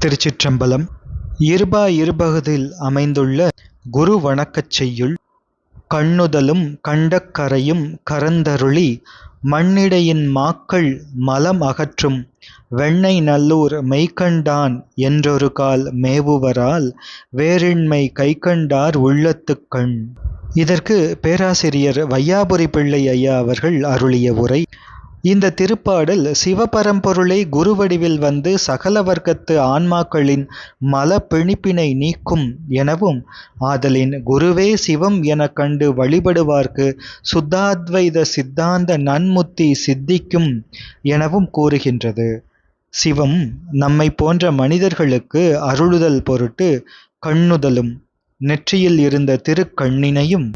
திருச்சிற்றம்பலம் இருபா இருபகுதியில் அமைந்துள்ள குரு வணக்கச் செய்யுள் கண்ணுதலும் கண்டக்கரையும் கரந்தருளி மண்ணிடையின் மாக்கள் மலம் அகற்றும் வெண்ணை நல்லூர் மெய்கண்டான் என்றொருகால் மேவுவரால் வேறின்மை கைக்கண்டார் உள்ளத்துக்கண் இதற்கு பேராசிரியர் வையாபுரி பிள்ளை ஐயா அவர்கள் அருளிய உரை இந்த திருப்பாடல் சிவபரம்பொருளை குருவடிவில் வந்து சகல வர்க்கத்து ஆன்மாக்களின் மல பிணிப்பினை நீக்கும் எனவும் ஆதலின் குருவே சிவம் எனக் கண்டு வழிபடுவார்க்கு சுத்தாத்வைத சித்தாந்த நன்முத்தி சித்திக்கும் எனவும் கூறுகின்றது. சிவம் நம்மை போன்ற மனிதர்களுக்கு அருளுதல் பொருட்டு கண்ணுதலும் நெற்றியில் இருந்த திருக்கண்ணினையும்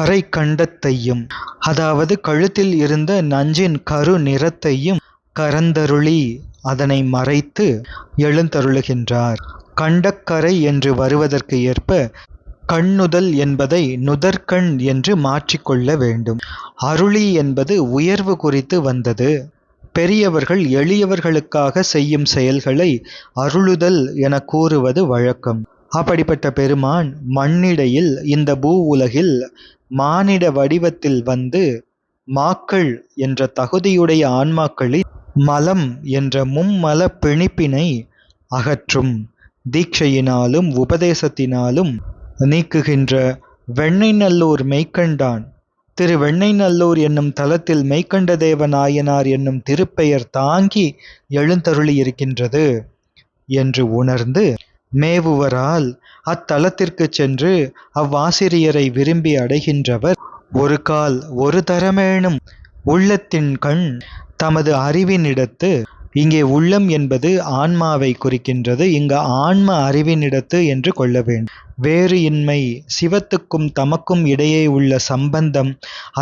கரை கண்டத்தையும் அதாவது கழுத்தில் இருந்த நஞ்சின் கரு நிறத்தையும் கரந்தருளி அதனை மறைத்து எழுந்தருளுகின்றார். கண்டக்கரை என்று வருவதற்கு ஏற்ப கண்ணுதல் என்பதை நுதற்கண் என்று மாற்றிக்கொள்ள வேண்டும். அருளி என்பது உயர்வு குறித்து வந்தது. பெரியவர்கள் எளியவர்களுக்காக செய்யும் செயல்களை அருளுதல் என கூறுவது வழக்கம். அப்படிப்பட்ட பெருமான் மண்ணிடையில் இந்த பூ உலகில் மானிட வடிவத்தில் வந்து மாக்கள் என்ற தகுதியுடைய ஆன்மாக்களில் மலம் என்ற மும்மல பிணிப்பினை அகற்றும் தீட்சையினாலும் உபதேசத்தினாலும் நீக்குகின்ற வெண்ணை நல்லூர் மெய்க்கண்டான். திரு வெண்ணை நல்லூர் என்னும் தலத்தில் மெய்க்கண்ட தேவ நாயனார் என்னும் திருப்பெயர் தாங்கி எழுந்தருளியிருக்கின்றது என்று உணர்ந்து மேவுவரால் அத்தலத்திற்கு சென்று அவ்வாசிரியரை விரும்பி அடைகின்றவர். ஒரு கால் ஒரு தரமேனும் உள்ளத்தின் கண் தமது அறிவினிடத்து இங்கே உள்ளம் என்பது ஆன்மாவை குறிக்கின்றது இங்கு ஆன்ம அறிவினிடத்து என்று கொள்ள வேண்டும். வேறு இன்மை சிவத்துக்கும் தமக்கும் இடையே உள்ள சம்பந்தம்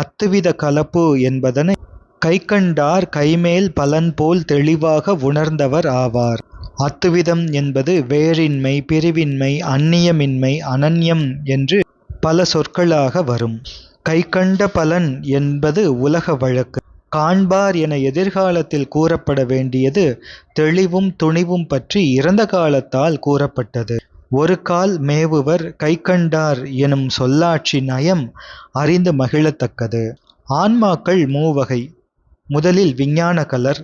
அத்துவித கலப்பு என்பதனை கைக்கண்டார் கைமேல் பலன் போல் தெளிவாக உணர்ந்தவர் ஆவார். அத்துவிதம் என்பது வேறின்மை பிரிவின்மை அந்நியமின்மை அனன்யம் என்று பல சொற்களாக வரும். கைக்கண்ட பலன் என்பது உலக வழக்கு. காண்பார் என எதிர்காலத்தில் கூறப்பட வேண்டியது தெளிவும் துணிவும் பற்றி இறந்த காலத்தால் கூறப்பட்டது. ஒரு கால் மேவுவர் கைக்கண்டார் எனும் சொல்லாட்சி நயம் அறிந்து மகிழத்தக்கது. ஆன்மாக்கள் மூவகை. முதலில் விஞ்ஞான கலர்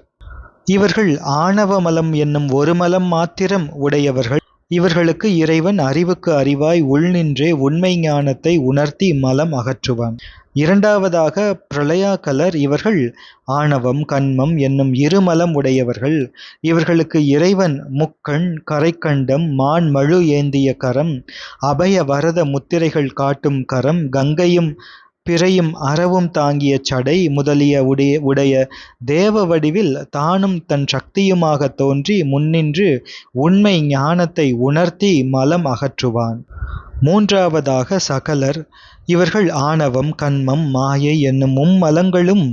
இவர்கள் ஆணவ மலம் என்னும் ஒரு மலம் மாத்திரம் உடையவர்கள். இவர்களுக்கு இறைவன் அறிவுக்கு அறிவாய் உள்நின்றே உண்மை ஞானத்தை உணர்த்தி மலம் அகற்றுவான். இரண்டாவதாக பிரளயாக்கலர் இவர்கள் ஆணவம் கண்மம் என்னும் இருமலம் உடையவர்கள். இவர்களுக்கு இறைவன் முக்கண் கரைக்கண்டம் மான் மழு ஏந்திய கரம் அபய வரத முத்திரைகள் காட்டும் கரம் கங்கையும் பிறையும் அறவும் தாங்கிய சடை முதலிய உடைய உடைய தேவ வடிவில் தானும் தன் சக்தியுமாக தோன்றி முன்னின்று உண்மை ஞானத்தை உணர்த்தி மலம் அகற்றுவான். மூன்றாவதாக சகலர் இவர்கள் ஆணவம் கண்மம் மாயை என்னும் மும்மலங்களும்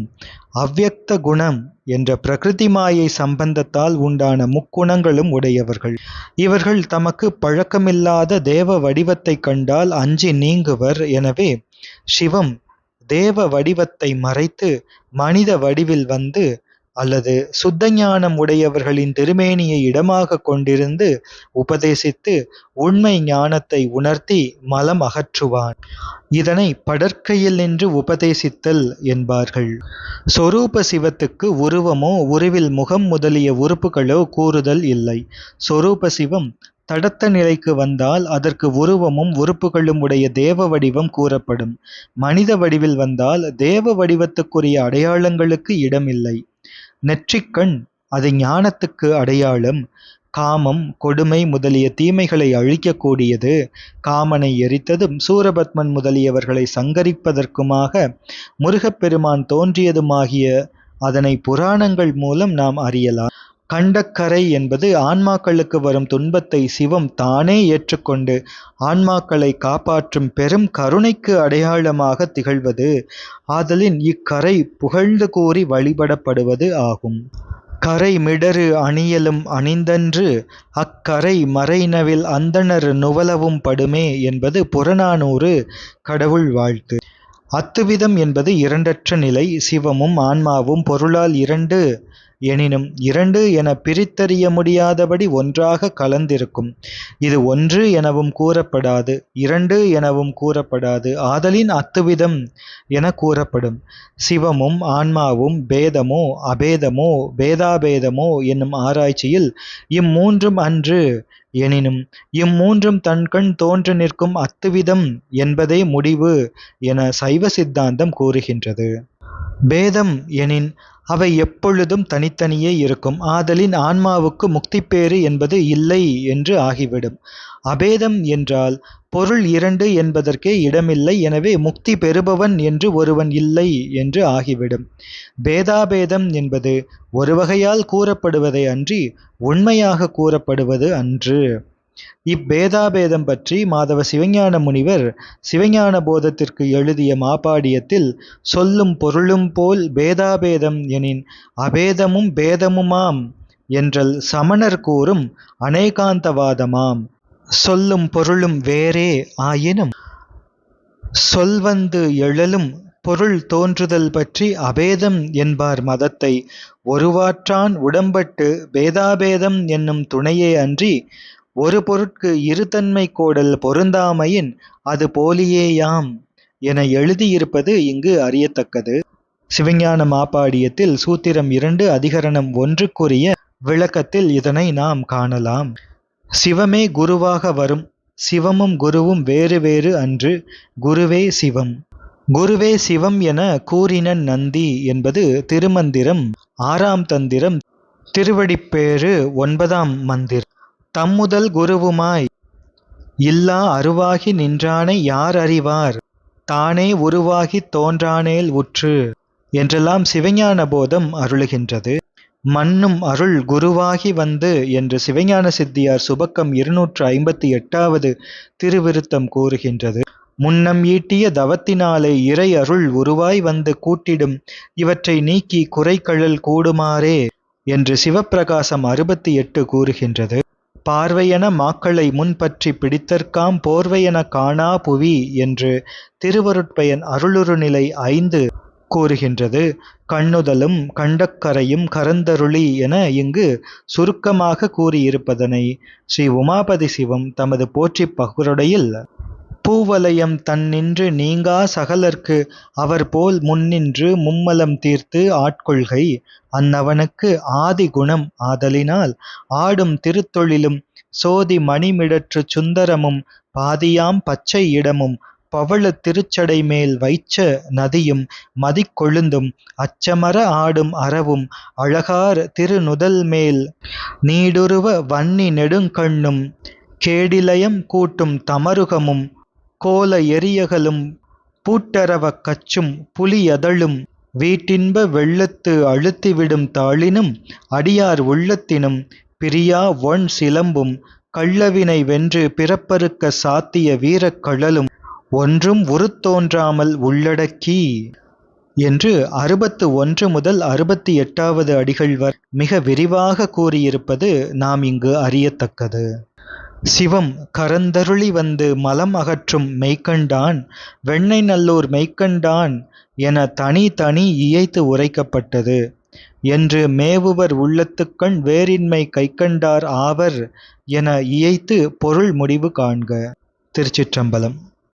அவ்யக்த குணம் என்ற பிரகிருதி மாயை சம்பந்தத்தால் உண்டான முக்குணங்களும் உடையவர்கள். இவர்கள் தமக்கு பழக்கமில்லாத தேவ வடிவத்தை கண்டால் அஞ்சி நீங்குவர். எனவே சிவம் தேவ வடிவத்தை மறைத்து மனித வடிவில் வந்து அல்லது சுத்த ஞானம் உடையவர்களின் திருமேனியை இடமாக கொண்டிருந்து உபதேசித்து உண்மை ஞானத்தை உணர்த்தி மலம் அகற்றுவான். இதனை படற்கையில் நின்று உபதேசித்தல் என்பார்கள். சொரூப சிவத்துக்கு உருவமோ உருவில் முகம் முதலிய உறுப்புகளோ கூறுதல் இல்லை. சொரூப சிவம் தடத்த நிலைக்கு வந்தால் அதற்கு உருவமும் உறுப்புகளும் உடைய தேவ வடிவம் கூறப்படும். மனித வடிவில் வந்தால் தேவ வடிவத்துக்குரிய அடையாளங்களுக்கு இடமில்லை. நெற்றிக்கண் அது ஞானத்துக்கு அடையாளம். காமம் கொடுமை முதலிய தீமைகளை அழிக்கக்கூடியது. காமனை எரித்ததும் சூரபத்மன் முதலியவர்களை சங்கரிப்பதற்குமாக முருகப்பெருமான் தோன்றியதுமாகிய அதனை புராணங்கள் மூலம் நாம் அறியலாம். கண்டக்கரை என்பது ஆன்மாக்களுக்கு வரும் துன்பத்தை சிவம் தானே ஏற்றுக்கொண்டு ஆன்மாக்களை காப்பாற்றும் பெரும் கருணைக்கு அடையாளமாக திகழ்வது ஆதலின் இக்கரை புகழ்ந்து கூறி வழிபடப்படுவது ஆகும். கரை மிடறு அணியலும் அணிந்தன்று அக்கரை மறைநவில் அந்தணர் நுவலவும் படுமே என்பது புறநானூறு கடவுள் வாழ்த்து. அத்துவிதம் என்பது இரண்டற்ற நிலை சிவமும் ஆன்மாவும் பொருளால் இரண்டு எனினும் இரண்டு என பிரித்தறிய முடியாதபடி ஒன்றாக கலந்திருக்கும். இது ஒன்று எனவும் கூறப்படாது இரண்டு எனவும் கூறப்படாது. ஆதலின் அத்துவிதம் என கூறப்படும். சிவமும் ஆன்மாவும் பேதமோ அபேதமோ பேதாபேதமோ என்னும் ஆராய்ச்சியில் இம்மூன்றும் அன்று. எனினும் இம்மூன்றும் தன்கண் தோன்று நிற்கும் அத்துவிதம் என்பதே முடிவு என சைவ சித்தாந்தம் கூறுகின்றது. பேதம் எனின் அவை எப்பொழுதும் தனித்தனியே இருக்கும். ஆதலின் ஆன்மாவுக்கு முக்திப்பேறு என்பது இல்லை என்று ஆகிவிடும். அபேதம் என்றால் பொருள் இரண்டு என்பதற்கே இடமில்லை. எனவே முக்தி பெறுபவன் என்று ஒருவன் இல்லை என்று ஆகிவிடும். பேதாபேதம் என்பது ஒரு வகையால் கூறப்படுவதை அன்றி உண்மையாக கூறப்படுவது அன்று. இப்பேதாபேதம் பற்றி மாதவ சிவஞான முனிவர் சிவஞான போதத்திற்கு எழுதிய மாபாடியத்தில் சொல்லும் பொருளும் போல் பேதாபேதம் எனின் அபேதமும் பேதமுமாம் என்றல் சமணர் கூறும் அநேகாந்தவாதமாம். சொல்லும் பொருளும் வேறே ஆயினும் சொல்வந்து எழலும் பொருள் தோன்றுதல் பற்றி அபேதம் என்பார் மதத்தை ஒருவாற்றான் உடம்பட்டு பேதாபேதம் என்னும் துணையே அன்றி ஒரு பொருட்கு இருதன்மை கோடல் பொருந்தாமையின் அது போலியேயாம் என எழுதியிருப்பது இங்கு அறியத்தக்கது. சிவஞான மாப்பாடியத்தில் சூத்திரம் இரண்டு அதிகரணம் ஒன்றுக்குரிய விளக்கத்தில் இதனை நாம் காணலாம். சிவமே குருவாக வரும் சிவமும் குருவும் வேறு வேறு அன்று குருவே சிவம். குருவே சிவம் என கூறினன் நந்தி என்பது திருமந்திரம் ஆறாம் தந்திரம் திருவடிப்பேறு ஒன்பதாம் மந்திரம். தம்முதல் குருவுமாய். இல்லா அருவாகி நின்றானை யார் அறிவார்? தானே உருவாகித் தோன்றானேல் உற்று. என்றெல்லாம் சிவஞான போதம் அருளுகின்றது. மண்ணும் அருள் குருவாகி வந்து என்று சிவஞான சித்தியார் சுபக்கம் இருநூற்று ஐம்பத்தி எட்டாவது திருவிருத்தம் கூறுகின்றது. முன்னம் ஈட்டிய தவத்தினாலே இறை அருள் உருவாய் வந்து கூட்டிடும். இவற்றை நீக்கி குறைக்கழல் கூடுமாறே என்று சிவப்பிரகாசம் அறுபத்தி எட்டு கூறுகின்றது. பார்வையென மாக்களை முன்பற்றி பிடித்தற்காம் போர்வையென காணா புவி என்று திருவருட்பயன் அருளுருநிலை ஐந்து கூறுகின்றது. கண்ணுதலும் கண்டக்கரையும் கரந்தருளி என இங்கு சுருக்கமாக கூறியிருப்பதனை ஸ்ரீ உமாபதி சிவம் தமது போற்றி பகுருடையில் பூவலயம் தன்னின்று நீங்கா சகலர்க்கு அவர் போல் முன்னின்று மும்மலம் தீர்த்து ஆட்கொள்கை. அன்னவனுக்கு ஆதி குணம் ஆதலினால் ஆடும் திருத்தொழிலும் சோதி மணிமிடற்று சுந்தரமும் பாதியாம் பச்சை இடமும் பவள திருச்சடை மேல் வைச்ச நதியும் மதிக்கொழுந்தும் அச்சமர ஆடும் அறவும் அழகார் திருநுதல் மேல் நீடுருவ வன்னி நெடுங்கண்ணும் கேடிலயம் கூட்டும் தமருகமும் கோல எரியகலும் பூட்டரவக் கச்சும் புலியதழும் வீட்டின்ப வெள்ளத்து அழுத்திவிடும் தாளினும் அடியார் உள்ளத்தினும் பிரியா ஒண் சிலம்பும் கள்ளவினை வென்று பிறப்பறுக்க சாத்திய வீரக்கழலும் ஒன்றும் உருத்தோன்றாமல் உள்ளடக்கி என்று அறுபத்து ஒன்று முதல் அறுபத்தி எட்டாவது அடிகள் வரை மிக விரிவாக கூறியிருப்பது நாம் இங்கு அறியத்தக்கது. சிவம் கரந்தருளி வந்து மலம் அகற்றும் மெய்க்கண்டான் வெண்ணை நல்லூர் மெய்க்கண்டான் என தனி தனி இயைத்து உரைக்கப்பட்டது. என்று மேவுவர் உள்ளத்துக்கண் வேறின்மை கைக்கண்டார் ஆவர் என இயைத்து பொருள் முடிவு காண்க. திருச்சிற்றம்பலம்.